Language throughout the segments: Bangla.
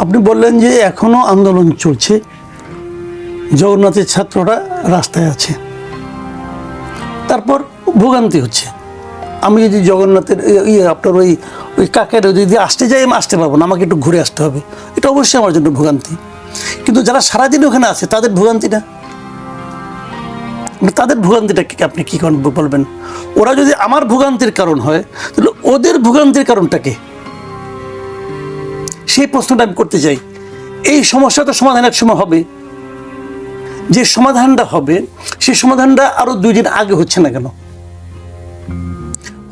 আপনি বললেন যে এখনও আন্দোলন চলছে। জগন্নাথের ছাত্ররা রাস্তায় আছে। তারপর ভোগান্তি হচ্ছে। আমি যদি জগন্নাথের ইয়ে- আপনার ওই ওই কাকের যদি আসতে যাই, আমি আসতে পারব না। আমাকে একটু ঘুরে আসতে হবে। এটা অবশ্যই আমার জন্য ভোগান্তি। কিন্তু যারা সারাদিন ওখানে আছে, তাদের ভোগান্তি না মানে তাদের ভোগান্তিটা আপনি কী বলবেন? ওরা যদি আমার ভোগান্তির কারণ হয়, তাহলে ওদের ভোগান্তির কারণটা কি? সেই প্রশ্নটা আমি করতে চাই। এই সমস্যাটা সমাধান এক সময় হবে। যে সমাধানটা হবে, সেই সমাধানটা আরও দুই দিন আগে হচ্ছে না কেন?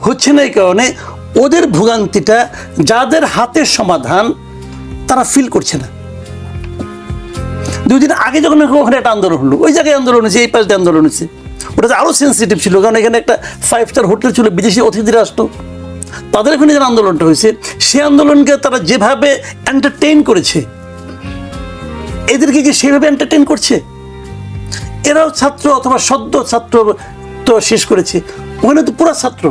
হচ্ছে না এই কারণে ওদের ভোগান্তিটা যাদের হাতের সমাধান, তারা ফিল করছে না। দুই দিন আগে যখন ওখানে একটা আন্দোলন হলো, ওই জায়গায় আন্দোলন হয়েছে, এই পাশে আন্দোলন হয়েছে। ওটা আরও সেন্সিটিভ ছিল, কারণ এখানে একটা ফাইভ স্টার হোটেল ছিল, বিদেশি অতিথিরা আসতো। তাদের এখানে যে আন্দোলনটা হয়েছে সে আন্দোলনকে তারা যেভাবে এন্টারটেইন করেছে, এদেরকে কি সেভাবে এন্টারটেইন করছে? এরাও ছাত্র অথবা সদ্য ছাত্র তো শেষ করেছে, ওখানে তো পুরো ছাত্র।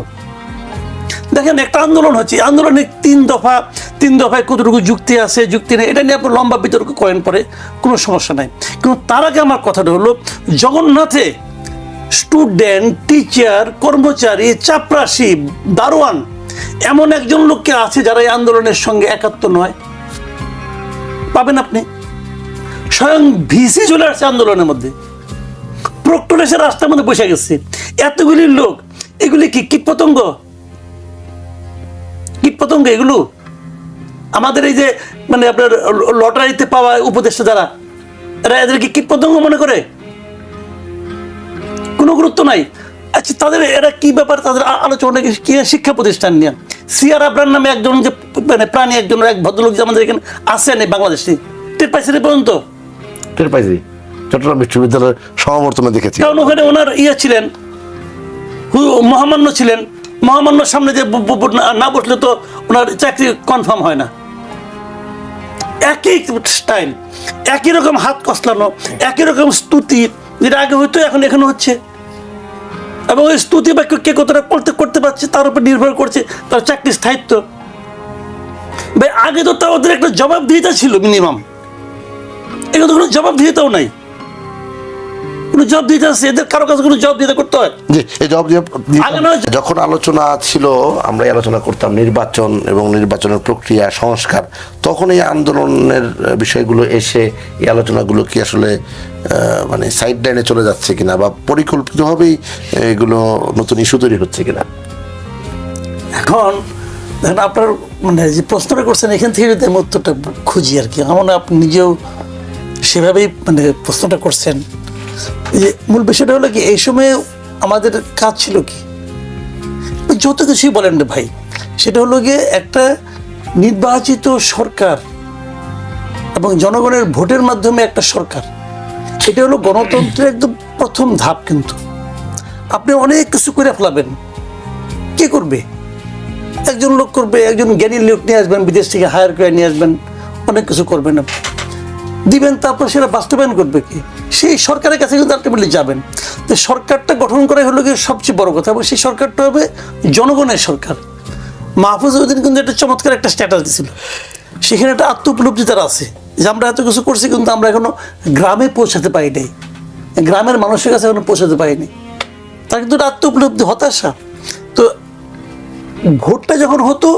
দেখেন, একটা আন্দোলন হচ্ছে আন্দোলনে তিন দফা, তিন দফায় কতটুকু যুক্তি আছে, যুক্তি নেই, এটা নিয়ে আপনি লম্বা বিতর্ক করেন পরে, কোনো সমস্যা নাই। কিন্তু তার আগে আমার কথাটা হলো, জগন্নাথে স্টুডেন্ট টিচার কর্মচারী, চাপরাশি, দারোয়ান এমন একজন লোককে আছে যারা এই আন্দোলনের সঙ্গে একাত্ম নয়। পাবেন আপনি? স্বয়ং ভিসি চলে আসছে আন্দোলনের মধ্যে। প্রক্টর এসে রাস্তার মধ্যে বসে গেছে। এতগুলি লোক, এগুলি কি কীট পতঙ্গ কীট পতঙ্গ এগুলো? আমাদের এই যে মানে আপনার লটারিতে পাওয়া উপদেষ্টা যারা, এরা এদেরকে কীট পতঙ্গ মনে করে? কোনো গুরুত্ব নাই। আচ্ছা তাদের এরা কি ব্যাপার? তাদের আলোচনা কি শিক্ষা প্রতিষ্ঠান নিয়ে? সিয়ার আবরার নামে একজন যে মানে প্রাণী একজন এক ভদ্রলোক যে আমাদের এখানে আসেন এই বাংলাদেশে টের পাইছেন পর্যন্ত? টের পাইছি। চট্টগ্রাম বিশ্ববিদ্যালয়ের সমাবর্তনে দেখেছি। কারণ ওখানে ওনার ইয়ে ছিলেন মহামান্য ছিলেন। মহামান্যর সামনে যে না বসলে তো ওনার চাকরি কনফার্ম হয় না। একই স্টাইল একই রকম হাত কসলানো একই রকম স্তুতি যেটা আগে হইতো এখন এখানে হচ্ছে। এবং ওই স্তুতি বাক্য কে কতটা করতে করতে পারছে, তার উপর নির্ভর করছে, তার চাকরি স্থায়িত্ব। ভাই, আগে তো তা ওদের একটা জবাবদিহিতা ছিল মিনিমাম এগুলো তো কোনো জবাবদিহিতাও নাই। কোনো জবাব দিতে আছে? এদের কারও কাছে কোনো জবাব দিতে করতে হয়? জি এই দিয়ে যখন আলোচনা ছিল আমরা আলোচনা করতাম নির্বাচন এবং নির্বাচনের প্রক্রিয়া সংস্কার তখন এই আন্দোলনের বিষয়গুলো এসে এই আলোচনাগুলো কি আসলে মানে সাইড লাইনে চলে যাচ্ছে কিনা বা পরিকল্পিতভাবেই এগুলো নতুন ইস্যু তৈরি হচ্ছে কিনা? এখন দেখেন আপনার মানে যে প্রশ্নটা করছেন এখান থেকে যদি আমি উত্তরটা খুঁজি আর কি। আমার আপনি নিজেও সেভাবেই মানে প্রশ্নটা করছেন। মূল বিষয়টা হলো কি, এই সময়ে আমাদের কাজ ছিল কি? যত কিছুই বলেন রে ভাই, সেটা হলো গিয়ে একটা নির্বাচিত সরকার এবং জনগণের ভোটের মাধ্যমে একটা সরকার, এটা হলো গণতন্ত্রের একদম প্রথম ধাপ কিন্তু। আপনি অনেক কিছু করে ফেলাবেন। কে করবে? একজন লোক করবে, একজন জ্ঞানী লোক নিয়ে আসবেন, বিদেশ থেকে হায়ার করে নিয়ে আসবেন, অনেক কিছু করবেন আপনি। দিবেন, তারপর সেটা বাস্তবায়ন করবে কি? সেই সরকারের কাছে কিন্তু আলটিমেটলি যাবেন। তো সরকারটা গঠন করাই হলো গিয়ে সবচেয়ে বড় কথা এবং সেই সরকারটা হবে জনগণের সরকার। মাহফুজ উদ্দিন কিন্তু একটা চমৎকার একটা স্ট্যাটাস দিছিল। সেখানে একটা আত্ম উপলব্ধি তার আছে যে আমরা এত কিছু করছি কিন্তু আমরা এখনও গ্রামে পৌঁছাতে পারি নাই। গ্রামের মানুষের কাছে এখনও পৌঁছাতে পারিনি তার কিন্তু একটা আত্ম উপলব্ধি হতাশা। তো ভোটটা যখন হতো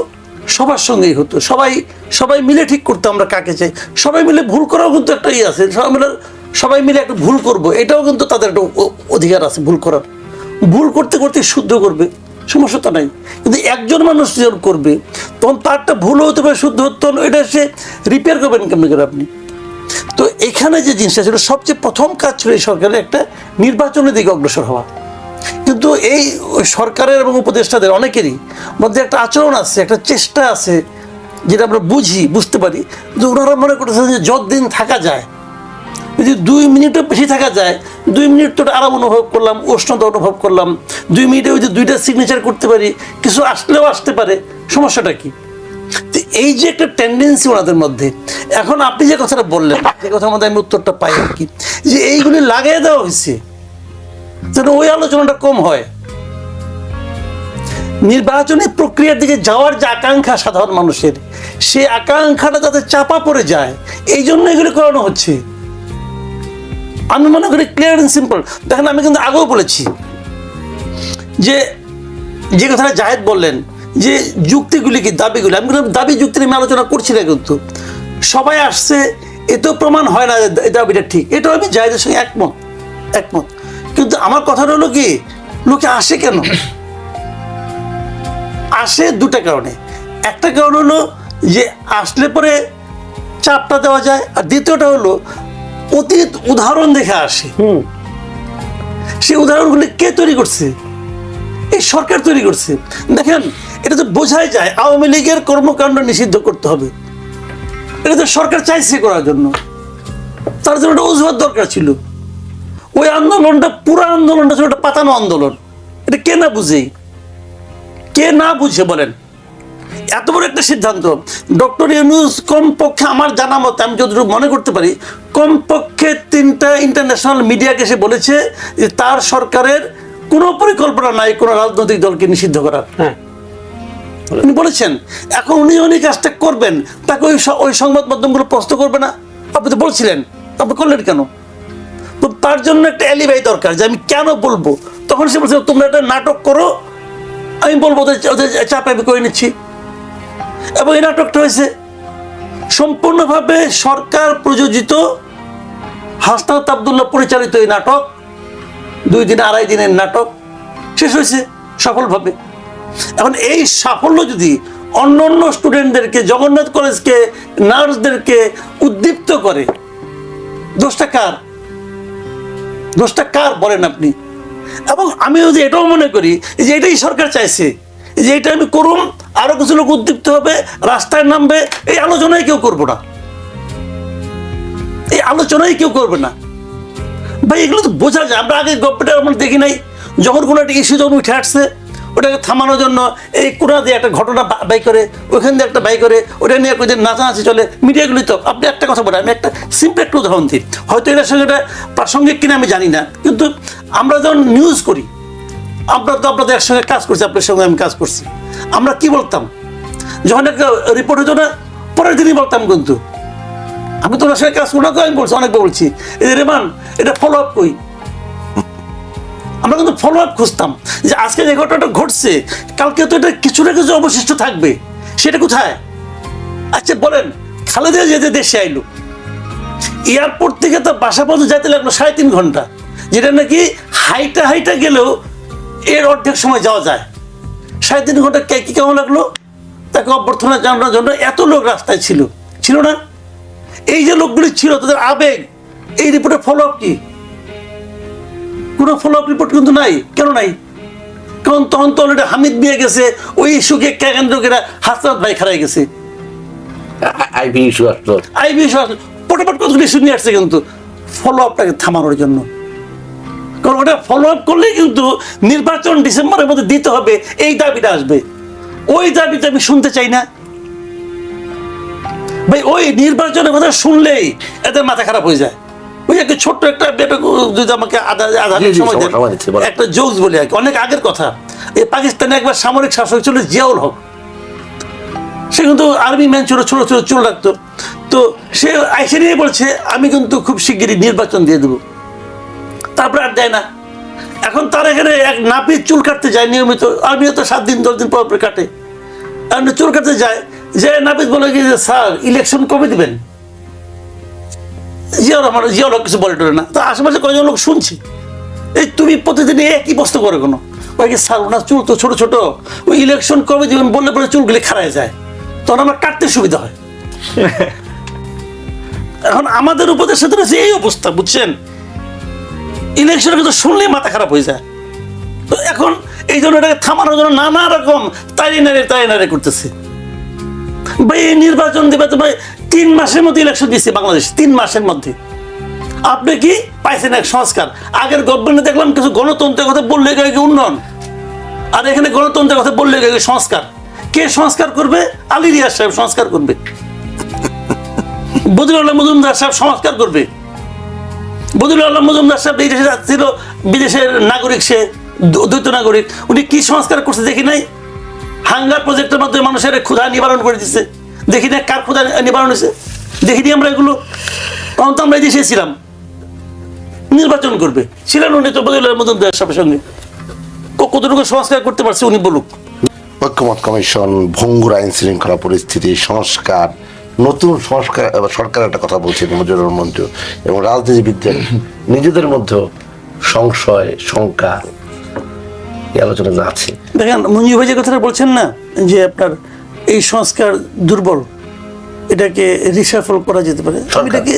সবার সঙ্গেই হতো। সবাই সবাই মিলে ঠিক করতো আমরা কাকে চাই। সবাই মিলে ভুল করাও কিন্তু একটা ইয়ে আছে। সবাই মিলে সবাই মিলে একটা ভুল করব। এটাও কিন্তু তাদের একটা অধিকার আছে ভুল করার। ভুল করতে করতে শুদ্ধ করবে। সমস্যা তো নাই। কিন্তু একজন মানুষ যখন করবে, তখন তারটা ভুল হতে পারে, শুদ্ধ হতো এটা সে রিপেয়ার করবেন কেমন করে আপনি? তো এখানে যে জিনিসটা ছিল সবচেয়ে প্রথম কাজ ছিল এই সরকারের একটা নির্বাচনের দিকে অগ্রসর হওয়া। কিন্তু এই সরকারের এবং উপদেষ্টাদের অনেকেরই মধ্যে একটা আচরণ আছে, একটা চেষ্টা আছে, যেটা আমরা বুঝি, বুঝতে পারি। যে ওনারা মনে করতেছেন যে যতদিন থাকা যায়, যদি দুই মিনিটও বেশি থাকা যায়, দুই মিনিট তো আরাম অনুভব করলাম, উষ্ণতা অনুভব করলাম, দুই মিনিটে ওই দুইটা সিগনেচার করতে পারি, কিছু আসলেও আসতে পারে, সমস্যাটা কি? এই যে একটা টেন্ডেন্সি ওনাদের মধ্যে, এখন আপনি যে কথাটা বললেন, যে কথার মধ্যে আমি উত্তরটা পাই আর কি, যে এইগুলি লাগিয়ে দেওয়া হয়েছে যেন ওই আলোচনাটা কম হয়। নির্বাচনী প্রক্রিয়ার দিকে যাওয়ার যে আকাঙ্ক্ষা সাধারণ মানুষের সেই আকাঙ্ক্ষাটা যাতে চাপা পড়ে যায়, এই জন্য এগুলো করানো হচ্ছে। আমি মনে করি ক্লিয়ার অ্যান্ড সিম্পল দেখেন, আমি কিন্তু আগেও বলেছি যে যে কথাটা জাহেদ বললেন, যে যুক্তিগুলি কি, দাবিগুলি। আমি কিন্তু দাবি যুক্তি নিয়ে আলোচনা করছি না কিন্তু। সবাই আসছে, এতেও প্রমাণ হয় না দাবিটা ঠিক। এটাও আমি জাহেদের সঙ্গে একমত একমত। কিন্তু আমার কথাটা হলো কি লোকে আসে কেন? আসে দুটা কারণে। একটা কারণ হলো যে আসলে পরে চাপটা দেওয়া যায় আর দ্বিতীয়টা হলো অতীত উদাহরণ দেখে আসে। সেই উদাহরণগুলি কে তৈরি করছে? এই সরকার তৈরি করছে। দেখেন এটা তো বোঝাই যায় আওয়ামী লীগের কর্মকাণ্ড নিষিদ্ধ করতে হবে। এটা তো সরকার চাইছে করার জন্য। তার জন্য একটা অজুহাত দরকার ছিল। ওই আন্দোলনটা পুরো আন্দোলনটা ছিল একটা পাতানো আন্দোলন। এটা কে না বুঝে? কে না বুঝে বলেন? এত বড় একটা সিদ্ধান্ত। ডক্টর ইউনুস কমপক্ষে আমার জানা মতে আমি যতটুকু মনে করতে পারি কমপক্ষে তিনটা ইন্টারন্যাশনাল মিডিয়াকে সে বলেছে যে তার সরকারের কোনো পরিকল্পনা নাই কোনো রাজনৈতিক দলকে নিষিদ্ধ করার। হ্যাঁ। উনি বলেছেন এখন উনি উনি কাজটা করবেন তাকে ওই ওই সংবাদ মাধ্যমগুলো প্রশ্ন করবে না? আপনি তো বলছিলেন আপনি করলেন কেন? তো তার জন্য একটা অ্যালিবাই দরকার যে আমি কেন বলব? তখন সে বলছে, তোমরা একটা নাটক করো, আমি বলব ওদের ওদের চাপ আমি করে নিচ্ছি। এবং এই নাটকটা হয়েছে সম্পূর্ণভাবে সরকার প্রযোজিত হাসনাত আবদুল্লাহ পরিচালিত এই নাটক, দুই দিন আড়াই দিনের নাটক। শেষ হয়েছে সফলভাবে। এখন এই সাফল্য যদি অন্য অন্য স্টুডেন্টদেরকে জগন্নাথ কলেজকে, নার্সদেরকে উদ্দীপ্ত করে, দোষটা কার? দোষটা কার বলেন আপনি? এবং আমি যে এটাও মনে করি যে এটাই সরকার চাইছে। যে এটা আমি করুন আরও কিছু লোক উদ্দীপ্ত হবে, রাস্তায় নামবে, এই আলোচনায় কেউ করব না। এই আলোচনায় কেউ করবে না। ভাই, এগুলো তো বোঝা যায়। আমরা আগে গল্পটা আমরা দেখি নাই। যখন কোনো একটা ইস্যু যখন উঠে আসছে ওটাকে থামানোর জন্য এই কোনা দিয়ে একটা ঘটনা বাই করে, ওইখান দিয়ে একটা বাই করে, ওটা নিয়ে কোথায় নাচানাচি চলে। মিডিয়াগুলি তো, আপনি একটা কথা বলেন, আমি একটা সিম্পল একটা উদাহরণ দিই। হয়তো এটার সঙ্গে এটা প্রাসঙ্গিক কিনা আমি জানি না, কিন্তু আমরা যখন নিউজ করি, আমরা তো আপনাদের একসঙ্গে কাজ করছি আপনার সঙ্গে আমি কাজ করছি। আমরা কি বলতাম? যখন একটা রিপোর্ট হতো না, পরের দিনই বলতাম কিন্তু। আমি তোমার সঙ্গে কাজ করব না তো আমি বলছি, অনেকবার বলছি। এই রেমান এটা ফলো আপ কই আমরা কিন্তু ফলো আপ খুঁজতাম যে আজকে যে ঘটনাটা ঘটছে, কালকে তো এটা কিছু না কিছু অবশিষ্ট থাকবে। সেটা কোথায়? আচ্ছা বলেন, খালেদা যেতে দেশে আইলো, এয়ারপোর্ট থেকে তো বাসা পর্যন্ত যেতে লাগল সাড়ে তিন ঘণ্টা, যেটা নাকি হাইটা হাইটা গেলেও এর অর্ধেক সময় যাওয়া যায়। সাড়ে তিন ঘণ্টা কে- কি কেমন লাগল? তাকে অভ্যর্থনা জানানোর জন্য এত লোক রাস্তায় ছিল। ছিল না? এই যে লোকগুলি ছিল, তাদের আবেগ, এই রিপোর্টের ফলো আপ কি? কোনো ফলো আপ রিপোর্ট কিন্তু নাই। কেন নাই? কারণ তখন তো অলরেডি হামিদ বিয়ে গেছে ওই ইস্যুকে কেন্দ্র করে হাসনাত ভাই খারাই গেছে। আইভি ইস্যু আসলো। আই বিশ্বাস পটাপট কতগুলি ইস্যু নিয়ে আসছে কিন্তু ফলো আপটাকে থামানোর জন্য। কারণ ওটা ফলো আপ করলেই কিন্তু নির্বাচন ডিসেম্বরের মধ্যে দিতে হবে এই দাবিটা আসবে। ওই দাবিটা আমি শুনতে চাই না। ভাই ওই নির্বাচনের কথা শুনলেই এদের মাথা খারাপ হয়ে যায়। ওই একটা ছোট্ট একটা যদি আমাকে আধা আধা সময় দেন। একটা জোকস বলি আর অনেক আগের কথা। এই পাকিস্তানে একবার সামরিক শাসক ছিল জিয়াউল হক। সে কিন্তু আর্মি ম্যান ছিল ছোট ছোট চুল রাখতো। তো সে আইসে নিয়ে বলছে আমি কিন্তু খুব শিগগিরই নির্বাচন দিয়ে দেবো। তারপরে আর দেয় না। এখন তার এখানে এক নাপিত চুল কাটতে যায় নিয়মিত। আর্মিও তো সাত দিন দশ দিন পর পর কাটে। চুল কাটতে যায়। যে নাপিত বলে কি যে স্যার ইলেকশন কবে দিবেন? জিয়ার আমার জিয়ার কিছু বলে টলে না। তো আশেপাশে কয়েকজন লোক শুনছি। এই তুমি প্রতিদিন একই প্রশ্ন করে কোনো? ওই কি স্যার ওনার চুল তো ছোট ছোট ওই ইলেকশন কবে দিবেন বললে পরে চুলগুলি খারায় যায়। তখন আমার কাটতে সুবিধা হয়। এখন আমাদের উপদেশ রয়েছে এই অবস্থা বুঝছেন? ইলেকশনের কথা শুনলেই মাথা খারাপ হয়ে যায়। তো এখন এই জন্য এটাকে থামানোর জন্য নানা রকম তাই নারে তাই নারে করতেছে। ভাই এই নির্বাচন দেবে তো ভাই তিন মাসের মধ্যে ইলেকশন দিচ্ছে বাংলাদেশ, তিন মাসের মধ্যে। আপনি কি পাইছেন এক সংস্কার? আগের গভর্নমেন্টে দেখলাম কিছু গণতন্ত্রের কথা বললে কি উন্নয়ন? আর এখানে গণতন্ত্রের কথা বললে কি সংস্কার? কে সংস্কার করবে? আলী সাহেব সংস্কার করবে। বদিউল আলম মজুমদার সাহেব সংস্কার করবে। বদিউল মজুমদার সাহেব এই দেশে ছিল, বিদেশের নাগরিক সে দ্ব- দ্বৈত নাগরিক। উনি কি সংস্কার করছে দেখি নাই? হাঙ্গার প্রজেক্টের মাধ্যমে মানুষের ক্ষুধা নিবারণ করে দিচ্ছে দেখি না কার খোঁজা নিবারণ হয়েছে। দেখিনি আমরা এগুলো তখন তো আমরা এই দেশে ছিলাম। নির্বাচন করবে। ছিলেন উনি তো বদলের মতন দেওয়ার সঙ্গে। কতটুকু সংস্কার করতে পারছে উনি বলুক। ঐক্যমত কমিশন ভঙ্গুর আইন শৃঙ্খলা পরিস্থিতি সংস্কার নতুন সংস্কার সরকার একটা কথা বলছেন মুজিবুর মন্ত্রী এবং রাজনীতিবিদদের নিজেদের মধ্যে সংশয় শঙ্কা এই আলোচনা আছে। দেখেন মঞ্জু ভাই যে কথাটা বলছেন না যে আপনার এই সংস্কার দুর্বল এটাকে রিসাফল করা যেতে পারে। আমি এটাকে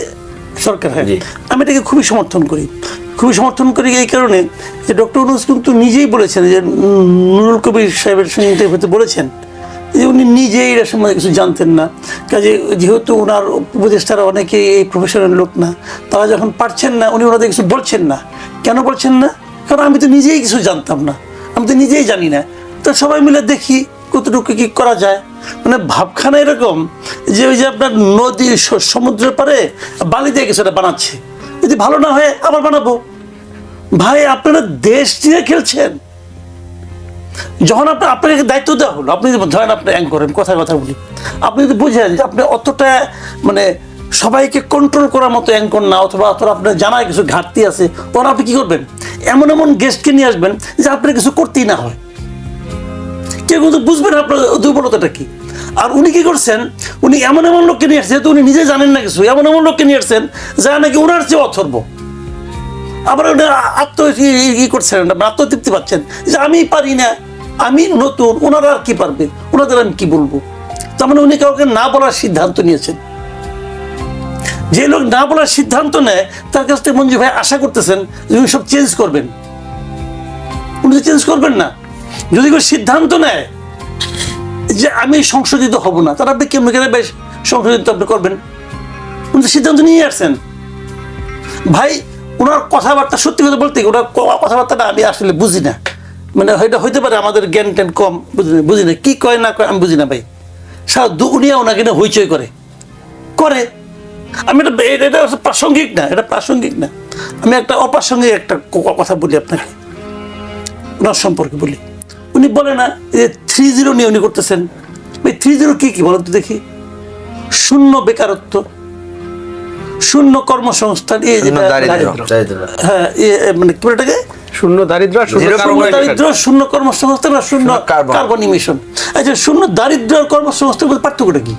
সরকার হ্যাঁ। আমি এটাকে খুবই সমর্থন করি। খুবই সমর্থন করি এই কারণে যে ডক্টর অনুজ কিন্তু নিজেই বলেছেন যে নুরুল কবির সাহেবের সঙ্গে ইন্টারভিউতে বলেছেন যে উনি নিজেই এর সম্বন্ধে কিছু জানতেন না। কাজে যেহেতু ওনার উপদেষ্টারা অনেকেই এই প্রফেশনাল লোক না তারা যখন পারছেন না উনি ওনাদের কিছু বলছেন না। কেন বলছেন না? কারণ আমি তো নিজেই কিছু জানতাম না। আমি তো নিজেই জানি না। তো সবাই মিলে দেখি কতটুকু কি করা যায়। মানে ভাবখানা এরকম যে ওই যে আপনার নদী সমুদ্রের পারে বালি দিয়ে কিছু একটা বানাচ্ছে। যদি ভালো না হয় আবার বানাবো। ভাই, আপনারা দেশ নিয়ে খেলছেন। যখন আপনার, আপনাকে দায়িত্ব দেওয়া হলো, আপনি ধরেন আপনি অ্যাং করেন কথা কথা বলি। আপনি যদি বুঝেন যে আপনি অতটা মানে সবাইকে কন্ট্রোল করার মতো অ্যাঙ্কর না, অথবা অথবা আপনার জানায় কিছু ঘাটতি আছে, তখন আপনি কি করবেন? এমন এমন গেস্টকে নিয়ে আসবেন যে আপনার কিছু করতেই না হয়। কেউ কিন্তু বুঝবেন আপনার দুর্বলতাটা কি? আর উনি কি করছেন? উনি এমন এমন লোককে নিয়ে আসছেন উনি নিজে জানেন না কিছু, এমন এমন লোককে নিয়ে আসছেন যা নাকি ওনার চেয়ে অথর্ব। আবার ওটা আত্ম ই- করছেন আপনার আত্মতৃপ্তি পাচ্ছেন, যে আমি পারি না, আমি নতুন, ওনারা আর কি পারবে, ওনাদের আমি কি বলব? তার মানে উনি কাউকে না বলার সিদ্ধান্ত নিয়েছেন। যে লোক না বলার সিদ্ধান্ত নেয়, তার কাছ থেকে মঞ্জু ভাই আশা করতেছেন যে উনি সব চেঞ্জ করবেন। উনি চেঞ্জ করবেন না। যদি কেউ সিদ্ধান্ত নেয় যে আমি সংশোধিত হব না, তাহলে আপনি কেমন করে বেশ সংশোধিত আপনি করবেন? উনি তো সিদ্ধান্ত নিয়ে আসছেন। ভাই ওনার কথাবার্তা, সত্যি কথা বলতে ওনার কথাবার্তাটা আমি আসলে বুঝি না। মানে হয়তো, হইতে পারে আমাদের জ্ঞান ট্যান কম, বুঝি না বুঝি না। কি কয়, না কয়, আমি বুঝি না ভাই। সারা দুনিয়া ওনাকে না হইচই করে। করে। আমি এটা, এটা- প্রাসঙ্গিক না, এটা প্রাসঙ্গিক না। আমি একটা অপ্রাসঙ্গিক একটা কথা বলি আপনাকে। ওনার সম্পর্কে বলি। উনি বলে না যে থ্রি জিরো নিয়ে উনি করতেছেন। ভাই থ্রি জিরো কি কি বলেন তো দেখি? শূন্য বেকারত্ব শূন্য কর্মসংস্থান এই যেটা হ্যাঁ মানে কি এটাকে? শূন্য দারিদ্র শূন্য দারিদ্র শূন্য কর্মসংস্থান আর শূন্য কার্বন। কার্বন ইমিশন আচ্ছা শূন্য দারিদ্র আর কর্মসংস্থানের মধ্যে পার্থক্যটা কি?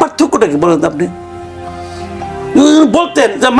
পার্থক্যটা কি বলেন আপনি? বলতেন যে